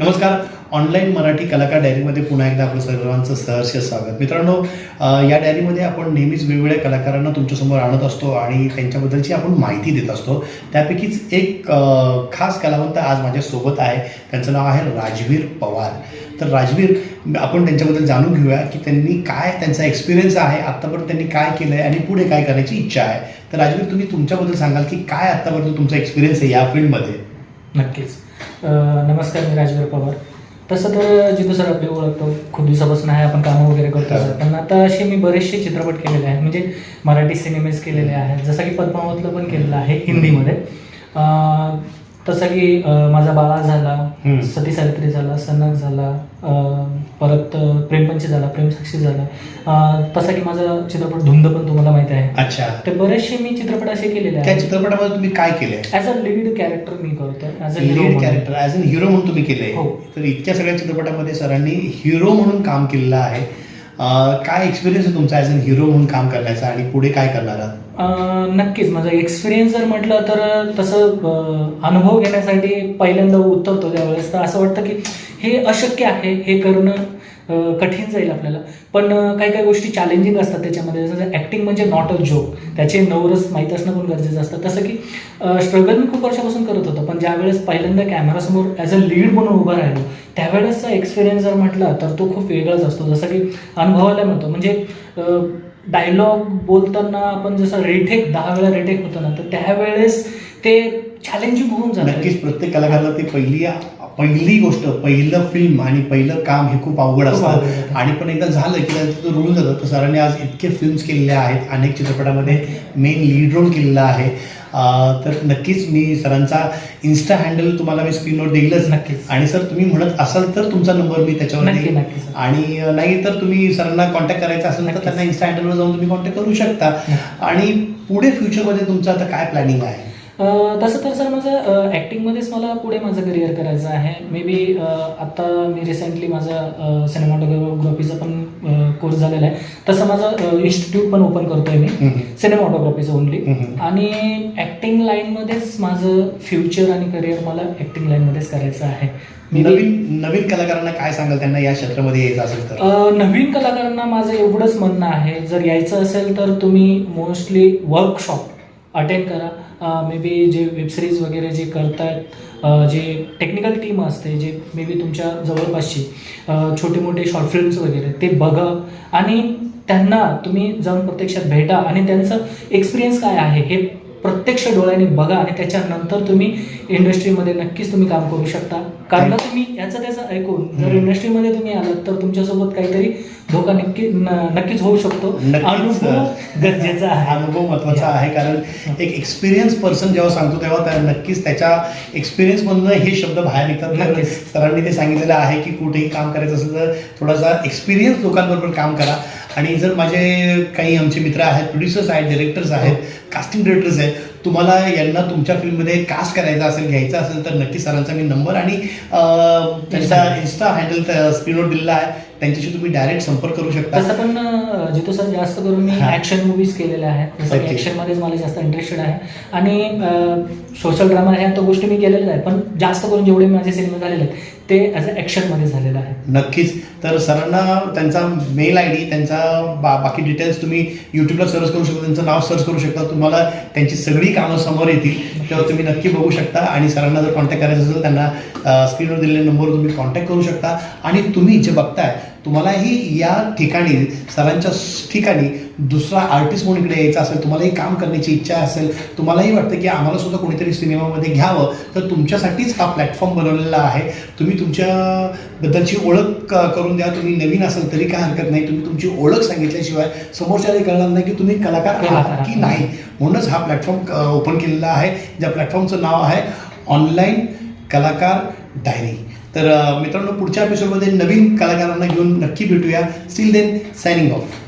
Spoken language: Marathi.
नमस्कार. ऑनलाईन मराठी कलाकार डायरीमध्ये पुन्हा एकदा आपलं सर्वांचं सहर्ष स्वागत. मित्रांनो या डायरीमध्ये आपण नेहमीच वेगवेगळ्या कलाकारांना तुमच्यासमोर आणत असतो आणि त्यांच्याबद्दलची आपण माहिती देत असतो. त्यापैकीच एक खास कलावंत आज माझ्यासोबत आहे. त्यांचं नाव आहे राजवीर पवार. तर राजवीर आपण त्यांच्याबद्दल जाणून घेऊया की त्यांनी काय त्यांचा एक्सपिरियन्स आहे आत्तापर्यंत त्यांनी काय केलं आहे आणि पुढे काय करायची इच्छा आहे. तर राजवीर तुम्ही तुमच्याबद्दल सांगाल की काय आत्तापर्यंत तुमचा एक्सपिरियन्स आहे या फील्डमध्ये नक्कीच. नमस्कार मी राजवीर पवार. तसं तर जिथं सर आपली ओळखतो. खूप दिवसापासून आहे आपण कामं वगैरे करतो. सर पण आता असे मी बरेचसे चित्रपट केलेले आहेत. म्हणजे मराठी सिनेमेज केलेले आहेत. जसं की पद्मावतलं पण केलेलं आहे हिंदीमध्ये. अं, तसं की अं, माझा बाळा झाला. सती सावित्री झाला सनक झाला अं, परत अं, प्रेमपंची झाला प्रेमसाक्षी झाला. अं, तसं की माझा चित्रपट धुंद पण तुम्हाला माहिती आहे. अच्छा. ते बरेचसे मी चित्रपट असे केलेले त्या चित्रपटामध्ये तुम्ही काय केलंय? ॲज अ लीड कॅरेक्टर मी करतो as a lead character as an hero म्हणून तुम्ही केलंय. हो. तर इतक्या सगळ्या चित्रपटामध्ये सरांनी हिरो म्हणून काम केलेलं आहे. अं, काय एक्सपिरियन्स आहे तुमचा ॲज अन हिरो म्हणून काम करण्याचा आणि पुढे काय करणार आहात? अं, नक्कीच. म्हणजे माझा एक्सपिरियन्स जर म्हटलं तर तसं अनुभव घेण्यासाठी पहिल्यांदा उतरतो त्यावेळेस. तर असं वाटतं की हे अशक्य आहे हे करणं कठीण जाईल आपल्याला. पण काही काही गोष्टी चॅलेंजिंग असतात त्याच्यामध्ये. जसं ॲक्टिंग म्हणजे नॉट अ जोक त्याचे नवरस माहीत असणं पण गरजेचं असतं. तसं की स्ट्रगल मी खूप वर्षापासून करत होतो. पण ज्यावेळेस पहिल्यांदा कॅमेरासमोर ॲज अ लीड म्हणून उभा राहिलो त्यावेळेसचा एक्सपिरियन्स जर म्हटला तर तो खूप वेगळाच असतो. जसं की अनुभवायला मिळतो म्हणजे डायलॉग बोलताना आपण जसं रेटेक दहा वेळा रेटेक होतो ना तर त्यावेळेस ते चॅलेंजिंग होऊन जातं. नक्कीच. प्रत्येक कलाकाराला ती पहिली पहिली गोष्ट पहिलं फिल्म आणि पहिलं काम हे खूप अवघड असतं. आणि पण एकदा झालं की त्यांचं रोल जातं तर सरांनी आज इतके फिल्म्स केलेले आहेत अनेक चित्रपटामध्ये मेन लीड रोल केलेला आहे तर नक्कीच मी सरांचा इन्स्टा हँडल तुम्हाला मी स्क्रीनवर देईलच नक्कीच. आणि सर तुम्ही म्हणत असाल तर तुमचा नंबर मी त्याच्यावर सर. आणि नाही तर तुम्ही सरांना कॉन्टॅक्ट करायचा असेल तर. त्यांना इन्स्टा हँडलवर जाऊन तुम्ही कॉन्टॅक्ट करू शकता आणि पुढे फ्युचरमध्ये तुमचं आता काय प्लॅनिंग आहे तसं तर सर माझं ॲक्टिंगमध्येच मला पुढे माझं करिअर करायचं आहे. मे बी आत्ता मी रिसेंटली माझं सिनेमॅटोग्राफीचा पण कोर्स झालेला आहे. तसं माझं इन्स्टिट्यूट पण ओपन करतोय मी. सिनेमॅटोग्राफीचं ओनली. आणि ॲक्टिंग लाईनमध्येच माझं फ्युचर आणि करिअर मला ॲक्टिंग लाईनमध्येच करायचं आहे. नवीन नवीन कलाकारांना काय सांगाल? त्यांना या क्षेत्रामध्ये यायचं असेल तर. नवीन कलाकारांना माझं एवढंच म्हणणं आहे. जर यायचं असेल तर तुम्ही मोस्टली वर्कशॉप अटेंड करा. मे बी जे वेबसिरीज वगैरे जे करतायत जे टेक्निकल टीम असते जे मे बी तुमच्या जवळपासची छोटे मोठे शॉर्ट फिल्म्स वगैरे ते बघा. आणि त्यांना तुम्ही जाऊन प्रत्यक्षात भेटा. आणि त्यांचं एक्सपिरियन्स काय आहे हे प्रत्यक्ष डोळ्यांनी बघा आणि त्याच्यानंतर तुम्ही इंडस्ट्रीमध्ये नक्कीच तुम्ही काम करू शकता कारण तुम्ही याचं त्याचं ऐकून जर. इंडस्ट्रीमध्ये तुम्ही आलात तर तुमच्यासोबत काहीतरी धोका नक्की नक्कीच होऊ शकतो. अनुभव गरजेचा आहे अनुभव महत्त्वाचा आहे कारण एक एक्सपिरियन्स पर्सन जेव्हा सांगतो तेव्हा त्या नक्कीच त्याच्या एक्सपिरियन्स मधनं हे शब्द बाहेर निघतात. सरांनी ते सांगितलेलं आहे की कुठेही काम करायचं असेल तर थोडासा एक्सपिरियन्स लोकांबरोबर काम करा आणि जर माझे काही आमचे मित्र आहेत प्रोड्युसर्स आहेत डिरेक्टर्स आहेत कास्टिंग डिरेक्टर्स आहेत तुम्हाला यांना तुमच्या फिल्ममध्ये कास्ट करायचा असेल घ्यायचा असेल तर नक्की सरांचा मी नंबर आणि त्यांचा इन्स्टा हँडल स्क्रीनवर दिलेला आहे. त्यांच्याशी तुम्ही डायरेक्ट संपर्क करू शकता. तसं पण जिथू सर जास्त करून मी. ॲक्शन मूवीज केलेल्या आहेत. जसं. ॲक्शनमध्येच मला जास्त इंटरेस्टेड आहे. आणि सोशल ड्रामा ह्या तर गोष्टी मी केलेल्या आहेत. पण जास्त करून जेवढे माझे सिनेमे झालेले आहेत ते ॲज अ ॲक्शनमध्ये झालेलं आहे. नक्कीच. तर सरांना त्यांचा मेल आय डी त्यांचा बा बाकी डिटेल्स तुम्ही यूट्यूबला सर्च करू शकता. त्यांचं नाव सर्च करू शकता. तुम्हाला त्यांची सगळी कामं समोर येतील तेव्हा तुम्ही नक्की बघू शकता. आणि सरांना जर कॉन्टॅक्ट करायचं असेल तर त्यांना स्क्रीनवर दिलेल्या नंबरवर तुम्ही कॉन्टॅक्ट करू शकता. आणि तुम्ही जे बघताय तुम्हालाही या ठिकाणी सरांच्या ठिकाणी दुसरा आर्टिस्ट म्हणून इकडे यायचा असेल तुम्हालाही काम करण्याची इच्छा असेल तुम्हालाही वाटतं की आम्हाला सुद्धा कोणीतरी सिनेमामध्ये घ्यावं तर तुमच्यासाठीच हा प्लॅटफॉर्म बनवलेला आहे. तुम्ही तुमच्याबद्दलची ओळख करून द्या. तुम्ही नवीन असेल तरी काय हरकत नाही. तुम्ही तुमची ओळख सांगितल्याशिवाय समोरच्याला कळणार नाही की तुम्ही कलाकार आहात की नाही. म्हणूनच हा प्लॅटफॉर्म ओपन केलेला आहे. ज्या प्लॅटफॉर्मचं नाव आहे ऑनलाईन कलाकार डायरी तर मित्रांनो पुढच्या एपिसोडमध्ये नवीन कलाकारांना घेऊन नक्की भेटूया. Steel then signing off